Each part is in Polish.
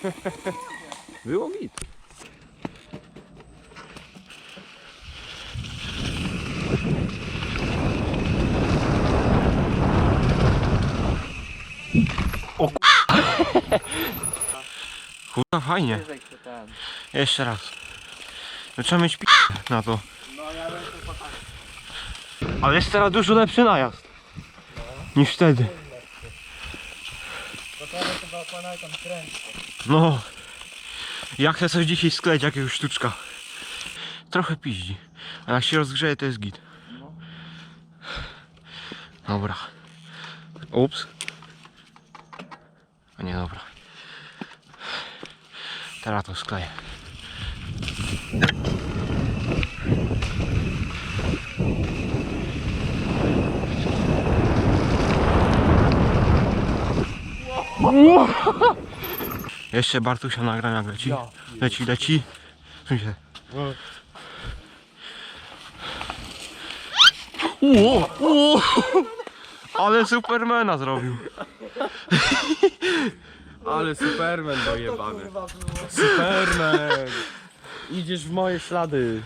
Było git. O Kurwa fajnie. Jeszcze raz. No, trzeba mieć p na to. Ale jest teraz dużo lepszy najazd. Niż wtedy. Pana tam. No. Ja chcę coś dzisiaj skleić, jakiegoś sztuczka. Trochę piździ. A jak się rozgrzeje, to jest git. No. Dobra. Ups. A nie, dobra. Teraz to skleję. Jeszcze Bartusia nagram jak leci. Leci, leci. Suń się. Ło, ło. Ale Supermana zrobił. Ale Superman dojebany. Superman! Idziesz w moje ślady.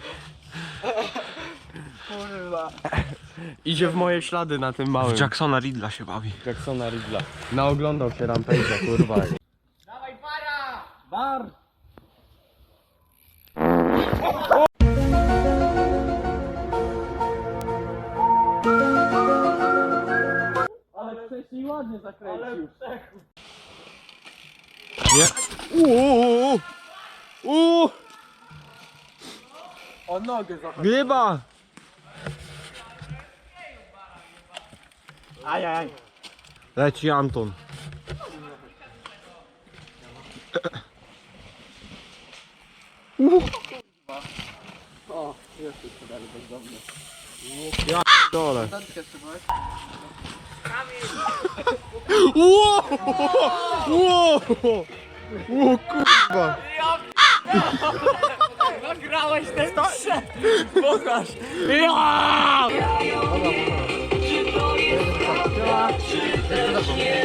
Kurwa. Idzie w moje ślady na tym małym. W Jacksona Ridla się bawi. Jacksona Ridla. Naoglądał się Rampage'a, kurwa. Dawaj para! Bar! Ale wcześniej ładnie zakręcił. Nie. Uuu, uuu, O nogę zahaczył. Gryba. Ajaj. Leci Anton. O, jest jeszcze dalej bezdomny. Ja dole. Ło! Ło! Ło kurwa! Nagrałeś ten przed! Pokaż! 好多吃的夜个好觉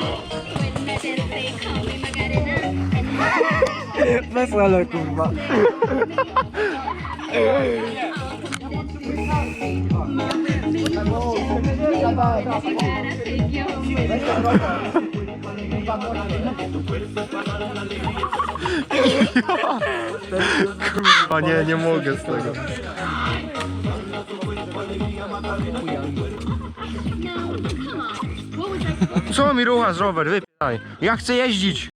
zaraz mówię. Wesele kurwa. Nie, nie mogę z tego. Co mi ruchasz, rower? Wypieraj. Ja chcę jeździć.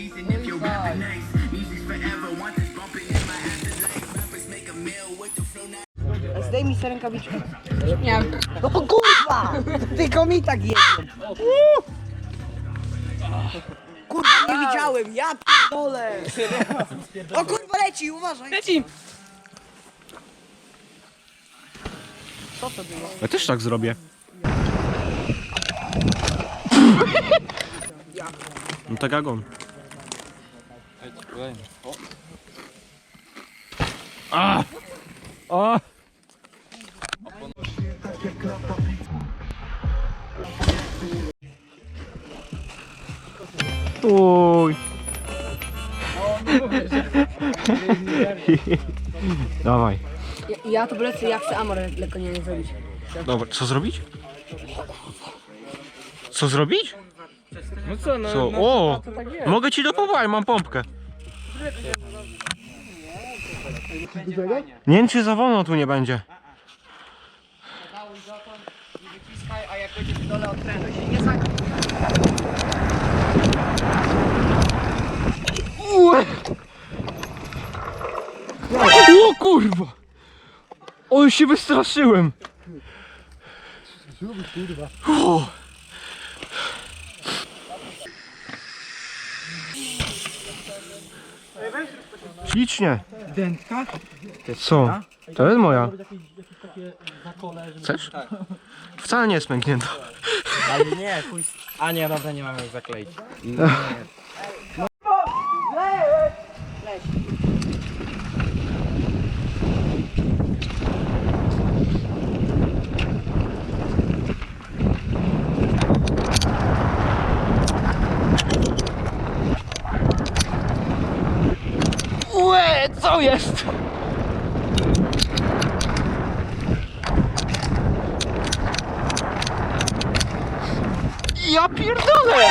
reason if you're rękawiczkę. Nie. No kurwa! Tylko mi tak jest. Kurwa, nie widziałem, ja dole. O kurwa, leci, uważaj. Leci! Co to było? Ja też tak zrobię. No tak jak on. A! A! Uj. Dawaj. Ja, ja to lecę, ja chcę amor lekko nie zrobić. Dobra, co zrobić? Co zrobić? No co, no, Co? no O! to tak jest. Mogę ci dopomagać, mam pompkę. Nie wiem czy za wolno tu nie będzie. A jak będzie w dole odprężę się, nie zagram. O kurwa! O, się wystraszyłem! O. Ślicznie. Dętka? Co? To jest moja. Chcesz? Wcale nie jest pęknięta. Ale nie, chuj. A nie, dobra, nie mamy jak zakleić. Łe, co jest? Ja pierdolę!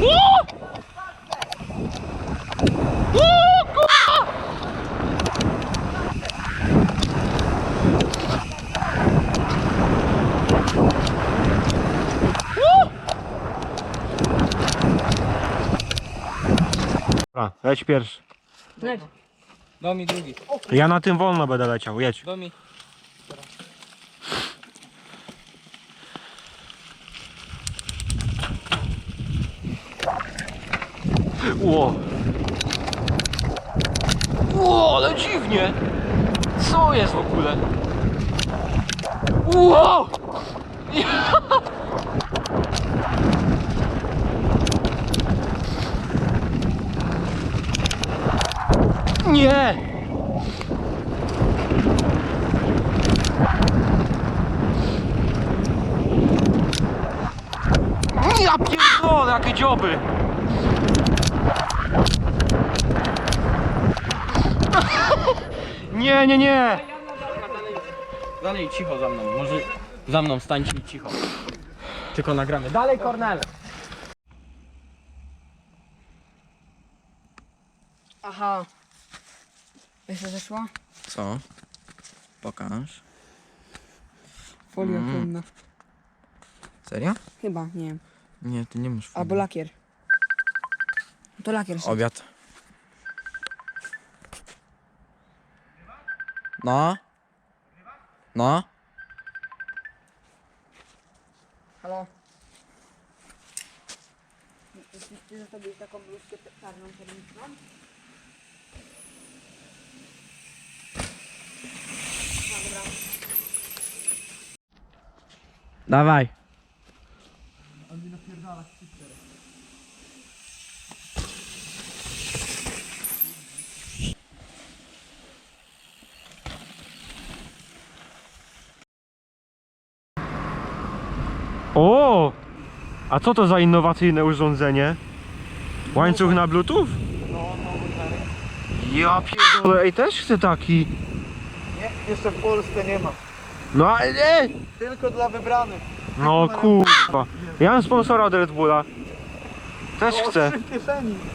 O! O, kurwa! Dobra, leć pierwszy. Leć. Do mi drugi. Ja na tym wolno będę leciał, jedź. Do mi. Ło! Ło, ale dziwnie! Co jest w ogóle? Ło! Nie! Ja pierdolę, jakie dzioby! Nie, nie, nie! Dalej cicho za mną, może za mną stańcie i cicho. Tylko nagramy. Dalej Kornel! Aha. Wiesz co zeszło? Co? Pokaż. Folia Mm. płynna. Serio? Chyba, nie wiem. Nie, ty nie masz Albo lakier. To lakier. szedł. Obiad. No? No? Halo? Ty zostawiłeś taką bluzkę czarną termiczną? Dawaj. O! A co to za innowacyjne urządzenie? Łańcuch na bluetooth? Ja pierdolę, ej też chcę taki. Nie, jeszcze w Polsce nie ma. No ale nie! Tylko dla wybranych. No kurwa. Ja mam sponsora od Red Bulla. Też chcę. W kieszeni.